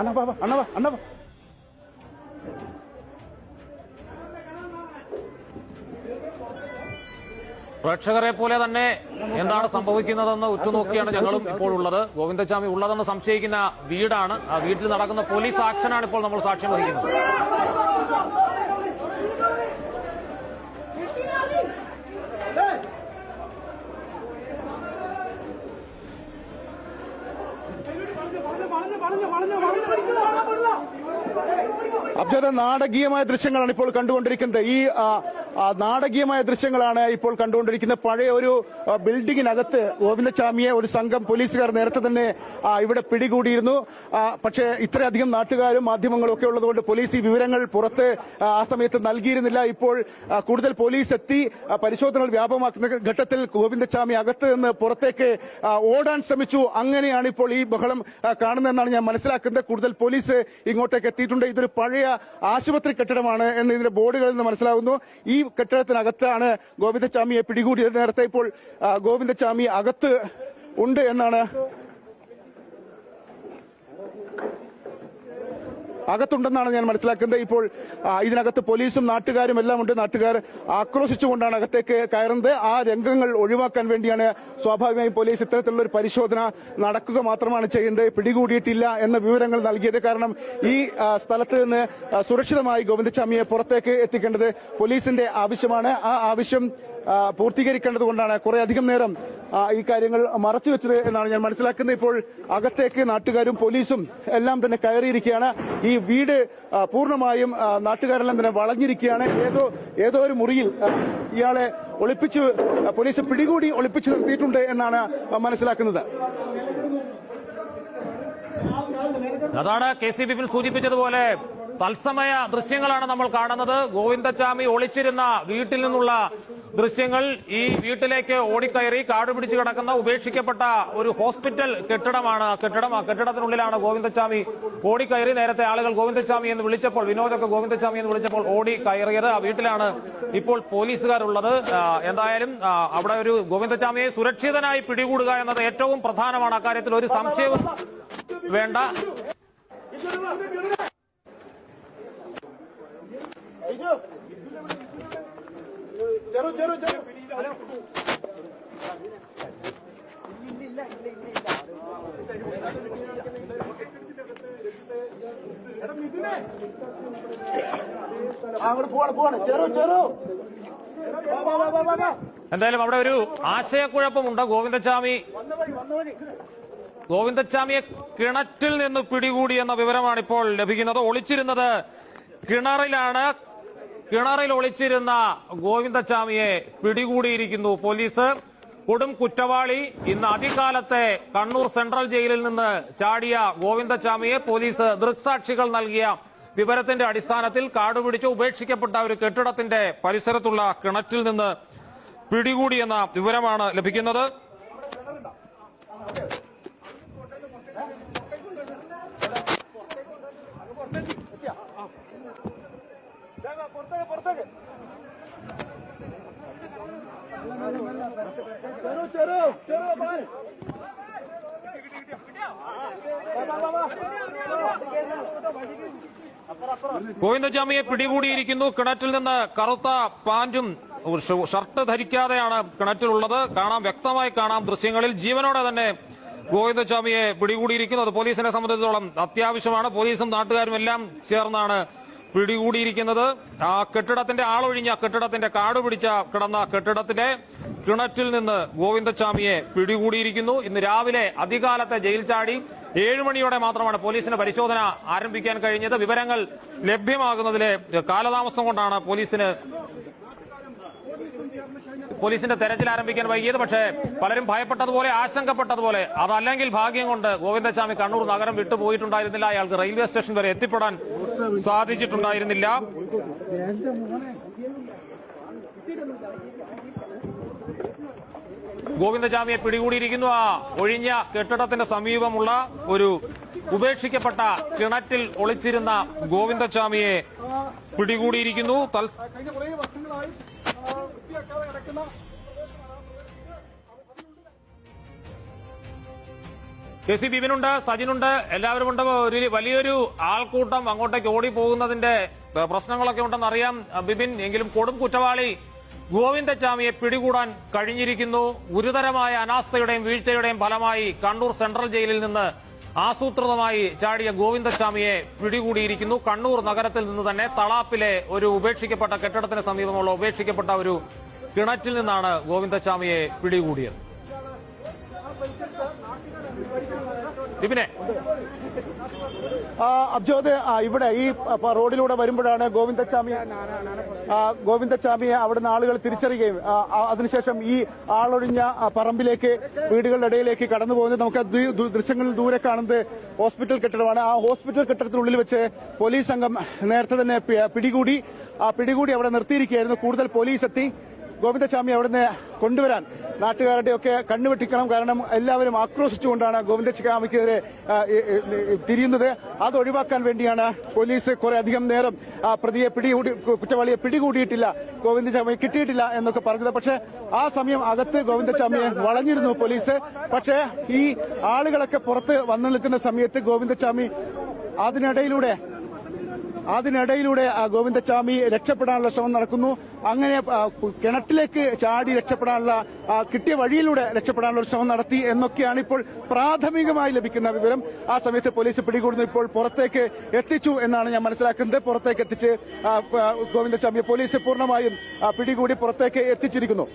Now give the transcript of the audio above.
അണ്ണാ വാ, അണ്ണാ വാ, അണ്ണാ വാ. പ്രേക്ഷകരെ പോലെ തന്നെ എന്താണ് സംഭവിക്കുന്നതെന്ന് ഉറ്റുനോക്കിയാണ് ഞങ്ങളും ഇപ്പോൾ ഉള്ളത് ഗോവിന്ദസ്വാമി ഉള്ളതെന്ന് സംശയിക്കുന്ന വീടാണ്. ആ വീട്ടിൽ നടക്കുന്ന പോലീസ് ആക്ഷനാണ് ഇപ്പോൾ നമ്മൾ സാക്ഷ്യം വഹിക്കുന്നത്. അബ്ജദ് നാടകീയമായ ദൃശ്യങ്ങളാണ് ഇപ്പോൾ കണ്ടുകൊണ്ടിരിക്കുന്നത്. ഈ നാടകീയമായ ദൃശ്യങ്ങളാണ് ഇപ്പോൾ കണ്ടുകൊണ്ടിരിക്കുന്നത്. പഴയ ഒരു ബിൽഡിങ്ങിനകത്ത് ഗോവിന്ദസ്വാമിയെ ഒരു സംഘം പോലീസുകാർ നേരത്തെ തന്നെ ഇവിടെ പിടികൂടിയിരുന്നു. പക്ഷേ ഇത്രയധികം നാട്ടുകാരും മാധ്യമങ്ങളും ഒക്കെ ഉള്ളതുകൊണ്ട് പോലീസ് ഈ വിവരങ്ങൾ പുറത്ത് ആ, സമയത്ത് നൽകിയിരുന്നില്ല. ഇപ്പോൾ കൂടുതൽ പോലീസ് എത്തി പരിശോധനകൾ വ്യാപകമാക്കുന്ന ഘട്ടത്തിൽ ഗോവിന്ദസ്വാമി അകത്ത് നിന്ന് പുറത്തേക്ക് ഓടാൻ ശ്രമിച്ചു. അങ്ങനെയാണ് ഇപ്പോൾ ഈ ബഹളം കാണുന്നതെന്നാണ് ഞാൻ മനസ്സിലാക്കുന്നത്. കൂടുതൽ പോലീസ് ഇങ്ങോട്ടേക്ക് എത്തിയിട്ടുണ്ട്. ഇതൊരു പഴയ ആശുപത്രി കെട്ടിടമാണ് എന്ന് ഇതിന്റെ ബോർഡുകളിൽ നിന്ന് മനസ്സിലാകുന്നു ഈ കെട്ടിടത്തിനകത്താണ് ഗോവിന്ദസ്വാമിയെ പിടികൂടിയത്. നേരത്തെ ഇപ്പോൾ ഗോവിന്ദസ്വാമി അകത്ത് ഉണ്ട് എന്നാണ് അകത്തുണ്ടെന്നാണ് ഞാൻ മനസ്സിലാക്കുന്നത്. ഇപ്പോൾ ഇതിനകത്ത് പോലീസും നാട്ടുകാരും എല്ലാം ഉണ്ട്. നാട്ടുകാർ ആക്രോശിച്ചുകൊണ്ടാണ് അകത്തേക്ക് കയറുന്നത്. ആ രംഗങ്ങൾ ഒഴിവാക്കാൻ വേണ്ടിയാണ് സ്വാഭാവികമായും പോലീസ് ഇത്തരത്തിലുള്ള ഒരു പരിശോധന നടക്കുക മാത്രമാണ് ചെയ്യുന്നത്. പിടികൂടിയിട്ടില്ല എന്ന വിവരങ്ങൾ നൽകിയത് കാരണം ഈ സ്ഥലത്ത് നിന്ന് സുരക്ഷിതമായി ഗോവിന്ദസ്വാമിയെ പുറത്തേക്ക് എത്തിക്കേണ്ടത് പോലീസിന്റെ ആവശ്യമാണ്. ആ ആവശ്യം പൂർത്തീകരിക്കേണ്ടതുകൊണ്ടാണ് കുറേ അധികം നേരം ഈ കാര്യങ്ങൾ മറച്ചു വെച്ചത് എന്നാണ് ഞാൻ മനസ്സിലാക്കുന്നത്. ഇപ്പോൾ അകത്തേക്ക് നാട്ടുകാരും പോലീസും എല്ലാം തന്നെ കയറിയിരിക്കുകയാണ്. ഈ വീട് പൂർണമായും നാട്ടുകാരെല്ലാം തന്നെ വളഞ്ഞിരിക്കുകയാണ്. ഏതോ ഏതോ ഒരു മുറിയിൽ ഇയാളെ ഒളിപ്പിച്ച് പോലീസ് പിടികൂടി ഒളിപ്പിച്ചു നിർത്തിയിട്ടുണ്ട് എന്നാണ് മനസ്സിലാക്കുന്നത്. അതാണ് കെ സി ബി സൂചിപ്പിച്ചതുപോലെ തത്സമയ ദൃശ്യങ്ങളാണ് നമ്മൾ കാണുന്നത്. ഗോവിന്ദച്ചാമി ഒളിച്ചിരുന്ന വീട്ടിൽ നിന്നുള്ള ദൃശ്യങ്ങൾ ഈ വീട്ടിലേക്ക് ഓടിക്കയറി കാട് പിടിച്ച് കിടക്കുന്ന ഉപേക്ഷിക്കപ്പെട്ട ഒരു ഹോസ്പിറ്റൽ കെട്ടിടമാണ്. കെട്ടിടം ആ കെട്ടിടത്തിനുള്ളിലാണ് ഗോവിന്ദച്ചാമി ഓടിക്കയറി. നേരത്തെ ആളുകൾ ഗോവിന്ദച്ചാമി എന്ന് വിളിച്ചപ്പോൾ വിനോദൊക്കെ ഗോവിന്ദച്ചാമി എന്ന് വിളിച്ചപ്പോൾ ഓടി കയറിയത് ആ വീട്ടിലാണ് ഇപ്പോൾ പോലീസുകാരുള്ളത്. എന്തായാലും അവിടെ ഒരു ഗോവിന്ദച്ചാമിയെ സുരക്ഷിതനായി പിടികൂടുക എന്നത് ഏറ്റവും പ്രധാനമാണ്. അക്കാര്യത്തിൽ ഒരു സംശയവും വേണ്ട. ഇല്ല ഇല്ല ഇല്ല. എന്തായാലും അവിടെ ഒരു ആശയക്കുഴപ്പമുണ്ട് ഗോവിന്ദസ്വാമി ഗോവിന്ദസ്വാമിയെ കിണറ്റിൽ നിന്ന് പിടികൂടി എന്ന വിവരമാണ് ഇപ്പോൾ ലഭിക്കുന്നത്. ഒളിച്ചിരുന്നത് കിണറിലാണ്. കിണറിൽ ഒളിച്ചിരുന്ന ഗോവിന്ദച്ചാമിയെ പിടികൂടിയിരിക്കുന്നു പോലീസ്. കൊടും കുറ്റവാളി ഇന്ന് അതികാലത്തെ കണ്ണൂർ സെൻട്രൽ ജയിലിൽ നിന്ന് ചാടിയ ഗോവിന്ദച്ചാമിയെ പോലീസ് ദൃക്സാക്ഷികൾ നൽകിയ വിവരത്തിന്റെ അടിസ്ഥാനത്തിൽ കാടുപിടിച്ച് ഉപേക്ഷിക്കപ്പെട്ട ഒരു കെട്ടിടത്തിന്റെ പരിസരത്തുള്ള കിണറ്റിൽ നിന്ന് പിടികൂടിയെന്ന വിവരമാണ് ലഭിക്കുന്നത്. ചെറു. ഗോവിന്ദജാമിയെ പിടികൂടിയിരിക്കുന്നു. കിണറ്റിൽ നിന്ന് കറുത്ത പാന്റും ഷർട്ട് ധരിക്കാതെയാണ് കിണറ്റിലുള്ളത്. കാണാം വ്യക്തമായി കാണാം ദൃശ്യങ്ങളിൽ. ജീവനോടെ തന്നെ ഗോവിന്ദസ്വാമിയെ പിടികൂടിയിരിക്കുന്നു അത് പോലീസിനെ സംബന്ധിച്ചിടത്തോളം അത്യാവശ്യമാണ്. പോലീസും നാട്ടുകാരും എല്ലാം ചേർന്നാണ് പിടികൂടിയിരിക്കുന്നത്. ആ കെട്ടിടത്തിന്റെ ആളൊഴിഞ്ഞ കെട്ടിടത്തിന്റെ കാട് പിടിച്ച കിടന്ന കെട്ടിടത്തിന്റെ കിണറ്റിൽ നിന്ന് ഗോവിന്ദസ്വാമിയെ പിടികൂടിയിരിക്കുന്നു. ഇന്ന് രാവിലെ അധികാലത്തെ ജയിൽ ചാടി ഏഴുമണിയോടെ മാത്രമാണ് പോലീസിന് പരിശോധന ആരംഭിക്കാൻ കഴിഞ്ഞത്. വിവരങ്ങൾ ലഭ്യമാകുന്നതിലെ കാലതാമസം കൊണ്ടാണ് പോലീസിന് പോലീസിന്റെ തെരച്ചിൽ ആരംഭിക്കാൻ വൈകിയത്. പക്ഷേ പലരും ഭയപ്പെട്ടതുപോലെ ആശങ്കപ്പെട്ടതുപോലെ അതല്ലെങ്കിൽ ഭാഗ്യം കൊണ്ട് ഗോവിന്ദസ്വാമി കണ്ണൂർ നഗരം വിട്ടുപോയിട്ടുണ്ടായിരുന്നില്ല അയാൾക്ക് റെയിൽവേ സ്റ്റേഷൻ വരെ എത്തിപ്പെടാൻ സാധിച്ചിട്ടുണ്ടായിരുന്നില്ല. ഗോവിന്ദജാമിയെ പിടികൂടിയിരിക്കുന്നു ആ ഒഴിഞ്ഞ കെട്ടിടത്തിന്റെ സമീപമുള്ള ഒരു ഉപേക്ഷിക്കപ്പെട്ട കിണറ്റിൽ ഒളിച്ചിരുന്ന ഗോവിന്ദസ്വാമിയെ പിടികൂടിയിരിക്കുന്നു തൽ- കഴിഞ്ഞ കുറേ വർഷങ്ങളായി ആ, കെ സി ബിബിനുണ്ട് സജിനുണ്ട് എല്ലാവരും ഉണ്ട് ഒരു വലിയൊരു ആൾക്കൂട്ടം അങ്ങോട്ടേക്ക് ഓടി പോകുന്നതിന്റെ പ്രശ്നങ്ങളൊക്കെ ഉണ്ടെന്ന് അറിയാം ബിബിൻ എങ്കിലും കൊടും കുറ്റവാളി ഗോവിന്ദച്ചാമിയെ പിടികൂടാൻ കഴിഞ്ഞിരിക്കുന്നു. ഗുരുതരമായ അനാസ്ഥയുടെയും വീഴ്ചയുടെയും ഫലമായി കണ്ണൂർ സെൻട്രൽ ജയിലിൽ നിന്ന് ആസൂത്രിതമായി ചാടിയ ഗോവിന്ദസ്വാമിയെ പിടികൂടിയിരിക്കുന്നു. കണ്ണൂർ നഗരത്തിൽ നിന്ന് തന്നെ തളാപ്പിലെ ഒരു ഉപേക്ഷിക്കപ്പെട്ട കെട്ടിടത്തിന് സമീപമുള്ള ഉപേക്ഷിക്കപ്പെട്ട ഒരു കിണറ്റിൽ നിന്നാണ് ഗോവിന്ദസ്വാമിയെ പിടികൂടിയത്. ദിപിനെ അബ്ജോദ് ഇവിടെ ഈ റോഡിലൂടെ വരുമ്പോഴാണ് ഗോവിന്ദച്ചാമി ഗോവിന്ദച്ചാമിയെ അവിടുന്ന് ആളുകൾ തിരിച്ചറിയുകയും അതിനുശേഷം ഈ ആളൊഴിഞ്ഞ പറമ്പിലേക്ക് വീടുകളുടെ ഇടയിലേക്ക് കടന്നു പോകുന്നത് നമുക്ക് ദൃശ്യങ്ങളിൽ ദൂരെ കാണുന്നത് ഹോസ്പിറ്റൽ കെട്ടിടമാണ്. ആ ഹോസ്പിറ്റൽ കെട്ടിടത്തിനുള്ളിൽ വെച്ച് പോലീസ് സംഘം നേരത്തെ തന്നെ പിടികൂടി ആ പിടികൂടി അവിടെ നിർത്തിയിരിക്കുകയായിരുന്നു. കൂടുതൽ പോലീസ് എത്തി. ഗോവിന്ദസ്വാമി അവിടുന്ന് കൊണ്ടുവരാൻ നാട്ടുകാരുടെ ഒക്കെ കണ്ണുവെട്ടിക്കണം കാരണം എല്ലാവരും ആക്രോശിച്ചുകൊണ്ടാണ് ഗോവിന്ദസ്വാമിക്കെതിരെ തിരിയുന്നത്. അത് ഒഴിവാക്കാൻ വേണ്ടിയാണ് പോലീസ് കുറെ അധികം നേരം പ്രതിയെ പിടികൂടി കുറ്റവാളിയെ പിടികൂടിയിട്ടില്ല. ഗോവിന്ദസ്വാമിയെ കിട്ടിയിട്ടില്ല എന്നൊക്കെ പറഞ്ഞത്. പക്ഷേ ആ സമയം അകത്ത് ഗോവിന്ദസ്വാമിയെ വളഞ്ഞിരുന്നു പോലീസ്. പക്ഷേ ഈ ആളുകളൊക്കെ പുറത്ത് വന്നു നിൽക്കുന്ന സമയത്ത് ഗോവിന്ദസ്വാമി അതിനിടയിലൂടെ അതിനിടയിലൂടെ ഗോവിന്ദസ്വാമി രക്ഷപ്പെടാനുള്ള ശ്രമം നടക്കുന്നു. അങ്ങനെ കിണറ്റിലേക്ക് ചാടി രക്ഷപ്പെടാനുള്ള കിട്ടിയ വഴിയിലൂടെ രക്ഷപ്പെടാനുള്ള ശ്രമം നടത്തി എന്നൊക്കെയാണ് ഇപ്പോൾ പ്രാഥമികമായി ലഭിക്കുന്ന വിവരം. ആ സമയത്ത് പോലീസ് പിടികൂടുന്നു. ഇപ്പോൾ പുറത്തേക്ക് എത്തിച്ചു എന്നാണ് ഞാൻ മനസ്സിലാക്കുന്നത്. പുറത്തേക്ക് എത്തിച്ച് ആ, പോലീസ് പൂർണമായും പിടികൂടി പുറത്തേക്ക് എത്തിച്ചിരിക്കുന്നു.